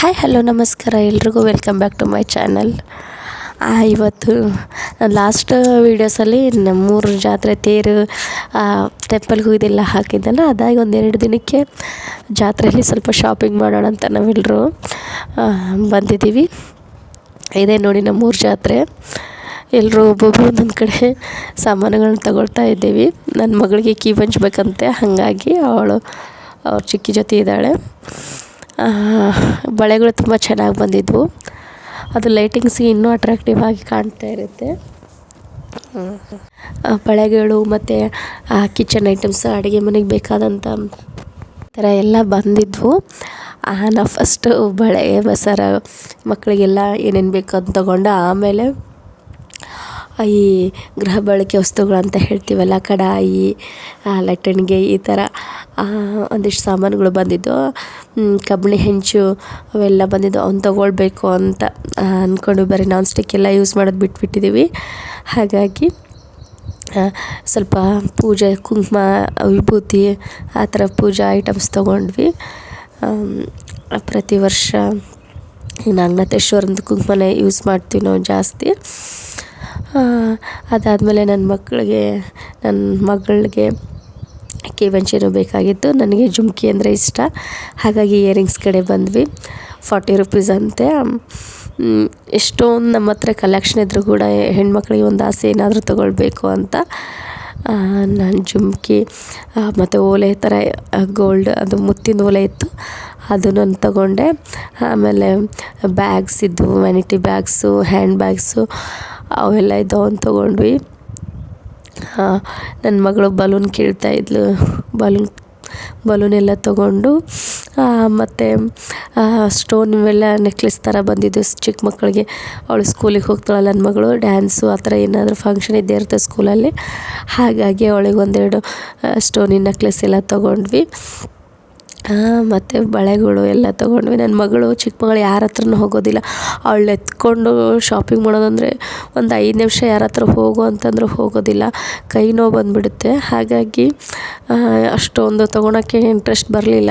Hi hello ನಮಸ್ಕಾರ. ಎಲ್ರಿಗೂ welcome back to my channel ಇವತ್ತು ಲಾಸ್ಟ್ ವೀಡಿಯೋಸಲ್ಲಿ ನಮ್ಮೂರು ಜಾತ್ರೆ ತೇರು ಟೆಂಪಲ್ಗೆ ಹೋಗಿದ್ದೆಲ್ಲ ಹಾಕಿದ್ದಲ್ಲ, ಅದಾಗಿ ಒಂದೆರಡು ದಿನಕ್ಕೆ ಜಾತ್ರೆಯಲ್ಲಿ ಸ್ವಲ್ಪ ಶಾಪಿಂಗ್ ಮಾಡೋಣ ಅಂತ ನಾವೆಲ್ಲರೂ ಬಂದಿದ್ದೀವಿ. ಇದೇ ನೋಡಿ ನಮ್ಮೂರು ಜಾತ್ರೆ. ಎಲ್ಲರೂ ಒಬ್ಬೊಬ್ಬರು ಒಂದೊಂದು ಕಡೆ ಸಾಮಾನುಗಳನ್ನ ತಗೊಳ್ತಾ ಇದ್ದೀವಿ. ನನ್ನ ಮಗಳಿಗೆ ಕೀ ಬಂಚಬೇಕಂತೆ ಹಾಗಾಗಿ ಅವಳು, ಅವ್ರ ಚಿಕ್ಕಿ ಜೊತೆ ಇದ್ದಾಳೆ. ಬಳೆಗಳು ತುಂಬ ಚೆನ್ನಾಗಿ ಬಂದಿದ್ವು. ಅದು ಲೈಟಿಂಗ್ಸ್ಗೆ ಇನ್ನೂ ಅಟ್ರಾಕ್ಟಿವ್ ಆಗಿ ಕಾಣ್ತಾ ಇರುತ್ತೆ. ಬಳೆಗಳು ಮತ್ತು ಕಿಚನ್ ಐಟಮ್ಸ್ ಅಡುಗೆ ಮನೆಗೆ ಬೇಕಾದಂಥ ಥರ ಎಲ್ಲ ಬಂದಿದ್ವು. ನಾ ಫಸ್ಟು ಬಳೆ, ಬಸರ ಮಕ್ಕಳಿಗೆಲ್ಲ ಏನೇನು ಬೇಕು ಅಂತ ತೊಗೊಂಡು ಆಮೇಲೆ ಈ ಗೃಹ ಬಳಕೆ ವಸ್ತುಗಳಂತ ಹೇಳ್ತೀವಲ್ಲ, ಕಡಾಯಿ ಲಟ್ಟಣಿಗೆ ಈ ಥರ ಒಂದಿಷ್ಟು ಸಾಮಾನುಗಳು ಬಂದಿದ್ದು. ಕಬ್ಬಿಣಿ ಹೆಂಚು ಅವೆಲ್ಲ ಬಂದಿದ್ದು, ಅವ್ನು ತೊಗೊಳ್ಬೇಕು ಅಂತ ಅಂದ್ಕೊಂಡು ಬರೀ ನಾನ್ ಸ್ಟಿಕ್ ಎಲ್ಲ ಯೂಸ್ ಮಾಡೋದು ಬಿಟ್ಬಿಟ್ಟಿದ್ದೀವಿ ಹಾಗಾಗಿ ಸ್ವಲ್ಪ ಪೂಜೆ, ಕುಂಕುಮ, ವಿಭೂತಿ, ಆ ಥರ ಪೂಜಾ ಐಟಮ್ಸ್ ತೊಗೊಂಡ್ವಿ. ಪ್ರತಿ ವರ್ಷ ನಾಗನಾಥೇಶ್ವರಂದು ಕುಂಕುಮನೇ ಯೂಸ್ ಮಾಡ್ತೀವಿ ನಾವು ಜಾಸ್ತಿ. ಅದಾದಮೇಲೆ ನನ್ನ ಮಕ್ಕಳಿಗೆ, ನನ್ನ ಮಗಳಿಗೆ ಕಿವಂಚಿನೂ ಬೇಕಾಗಿತ್ತು. ನನಗೆ ಜುಮ್ಕಿ ಅಂದರೆ ಇಷ್ಟ. ಹಾಗಾಗಿ ಇಯರಿಂಗ್ಸ್ ಕಡೆ ಬಂದ್ವಿ. ಫಾರ್ಟಿ ರುಪೀಸ್ ಅಂತೆ. ಎಷ್ಟೊಂದು ನಮ್ಮ ಹತ್ರ ಕಲೆಕ್ಷನ್ ಇದ್ದರೂ ಕೂಡ ಹೆಣ್ಮಕ್ಳಿಗೆ ಒಂದು ಆಸೆ ಏನಾದರೂ ತೊಗೊಳ್ಬೇಕು ಅಂತ. ನಾನು ಜುಮ್ಕಿ ಮತ್ತು ಓಲೆ ಥರ ಗೋಲ್ಡ್ ಅದು ಮುತ್ತಿನ ಓಲೆ ಇತ್ತು. ಅದನ್ನು ತಗೊಂಡೆ. ಆಮೇಲೆ ಬ್ಯಾಗ್ಸ್ ಇದ್ದವು ವ್ಯಾನಿಟಿ ಬ್ಯಾಗ್ಸು ಹ್ಯಾಂಡ್ ಬ್ಯಾಗ್ಸು ಅವೆಲ್ಲ ಇದ್ದವು ಅಂತ ತೊಗೊಂಡ್ವಿ. ನನ್ನ ಮಗಳು ಬಲೂನ್ ಕೀಳ್ತಾಯಿದ್ಲು ಬಲೂನ್ ಬಲೂನ್ ಎಲ್ಲ ತೊಗೊಂಡು ಮತ್ತು ಸ್ಟೋನ್ ಇವೆಲ್ಲ ನೆಕ್ಲೆಸ್ ಥರ ಬಂದಿದ್ದು ಚಿಕ್ಕ ಮಕ್ಕಳಿಗೆ. ಅವಳು ಸ್ಕೂಲಿಗೆ ಹೋಗ್ತಾಳಲ್ಲ ನನ್ನ ಮಗಳು ಡ್ಯಾನ್ಸು ಆ ಥರ ಏನಾದರೂ ಫಂಕ್ಷನ್ ಇದ್ದೇ ಇರುತ್ತೆ ಸ್ಕೂಲಲ್ಲಿ ಹಾಗಾಗಿ ಅವಳಿಗೆ ಒಂದೆರಡು ಸ್ಟೋನಿನ ನೆಕ್ಲೆಸ್ ಎಲ್ಲ ತೊಗೊಂಡ್ವಿ. ಮತ್ತು ಬಳೆಗಳು ಎಲ್ಲ ತೊಗೊಂಡ್ವಿ. ನನ್ನ ಮಗಳು, ಚಿಕ್ಕ ಮಗಳು ಯಾರ ಹತ್ರನೂ ಹೋಗೋದಿಲ್ಲ. ಅವಳು ಎತ್ಕೊಂಡು ಶಾಪಿಂಗ್ ಮಾಡೋದಂದರೆ ಒಂದು ಐದು ನಿಮಿಷ ಯಾರ ಹತ್ರ ಹೋಗು ಅಂತಂದರೂ ಹೋಗೋದಿಲ್ಲ. ಕೈ ನೋವು ಬಂದುಬಿಡುತ್ತೆ. ಹಾಗಾಗಿ ಅಷ್ಟೊಂದು ತೊಗೊಳಕ್ಕೆ ಇಂಟ್ರೆಸ್ಟ್ ಬರಲಿಲ್ಲ.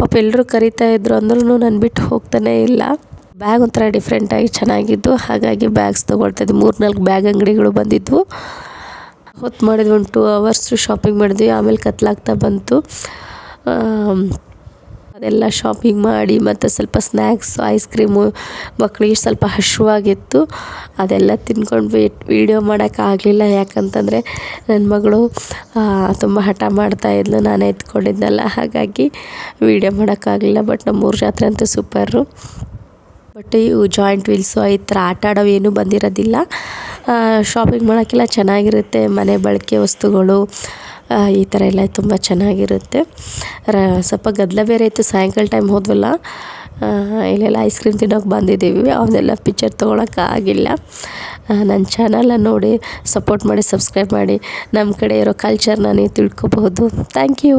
ಪಾಪ ಎಲ್ಲರೂ ಕರಿತಾ ಇದ್ರು ಅಂದ್ರೂ ನಾನು ಬಿಟ್ಟು ಹೋಗ್ತಾನೇ ಇಲ್ಲ. ಬ್ಯಾಗ್ ಒಂಥರ ಡಿಫ್ರೆಂಟಾಗಿ ಚೆನ್ನಾಗಿದ್ದು ಹಾಗಾಗಿ ಬ್ಯಾಗ್ಸ್ ತೊಗೊಳ್ತಾಯಿದ್ದೆ ಮೂರು ನಾಲ್ಕು ಬ್ಯಾಗ್ ಅಂಗಡಿಗಳು ಬಂದಿದ್ವು. ಹೊತ್ತು ಮಾಡಿದ್ವಿ ಒಂದು ಟೂ ಅವರ್ಸು ಶಾಪಿಂಗ್ ಮಾಡಿದ್ವಿ. ಆಮೇಲೆ ಕತ್ಲಾಗ್ತಾ ಬಂತು. ಅದೆಲ್ಲ ಶಾಪಿಂಗ್ ಮಾಡಿ ಮತ್ತು ಸ್ವಲ್ಪ ಸ್ನ್ಯಾಕ್ಸು ಐಸ್ ಕ್ರೀಮು ಮಕ್ಕಳಿಗೆ ಸ್ವಲ್ಪ ಹಶ್ವಾಗಿತ್ತು. ಅದೆಲ್ಲ ತಿನ್ಕೊಂಡು ವೀಡಿಯೋ ಮಾಡೋಕ್ಕಾಗಲಿಲ್ಲ ಯಾಕಂತಂದರೆ ನನ್ನ ಮಗಳು ತುಂಬ ಹಠ ಮಾಡ್ತಾಯಿದ್ಲು ನಾನು ಎತ್ಕೊಂಡಿದ್ನಲ್ಲ. ಹಾಗಾಗಿ ವೀಡಿಯೋ ಮಾಡೋಕ್ಕಾಗಲಿಲ್ಲ ಬಟ್ ನಮ್ಮೂರು ಜಾತ್ರೆ ಅಂತೂ ಸೂಪರು ಬಟ್ ಇವು ಜಾಯಿಂಟ್ ವೀಲ್ಸು ಈ ಥರ ಆಟ ಆಡೋವು ಏನೂ ಬಂದಿರೋದಿಲ್ಲ. ಶಾಪಿಂಗ್ ಮಾಡೋಕ್ಕೆಲ್ಲ ಚೆನ್ನಾಗಿರುತ್ತೆ. ಮನೆ ಬಳಕೆ ವಸ್ತುಗಳು ಈ ಥರ ಎಲ್ಲ ತುಂಬ ಚೆನ್ನಾಗಿರುತ್ತೆ. ರ, ಸ್ವಲ್ಪ ಗದ್ದಲ ಬೇರೆ ಇತ್ತು, ಸಾಯಂಕಾಲ ಟೈಮ್ ಹೋದ್ವಲ್ಲ. ಇಲ್ಲೆಲ್ಲ ಐಸ್ ಕ್ರೀಮ್ ತಿನ್ನೋಕೆ ಬಂದಿದ್ದೀವಿ. ಅವನ್ನೆಲ್ಲ ಪಿಕ್ಚರ್ ತೊಗೊಳಕ್ಕಾಗಿಲ್ಲ ನನ್ನ ಚಾನಲನ್ನು ನೋಡಿ ಸಪೋರ್ಟ್ ಮಾಡಿ ಸಬ್ಸ್ಕ್ರೈಬ್ ಮಾಡಿ. ನಮ್ಮ ಕಡೆ ಇರೋ ಕಲ್ಚರ್ನ ನೀವು ತಿಳ್ಕೊಬಹುದು. Thank you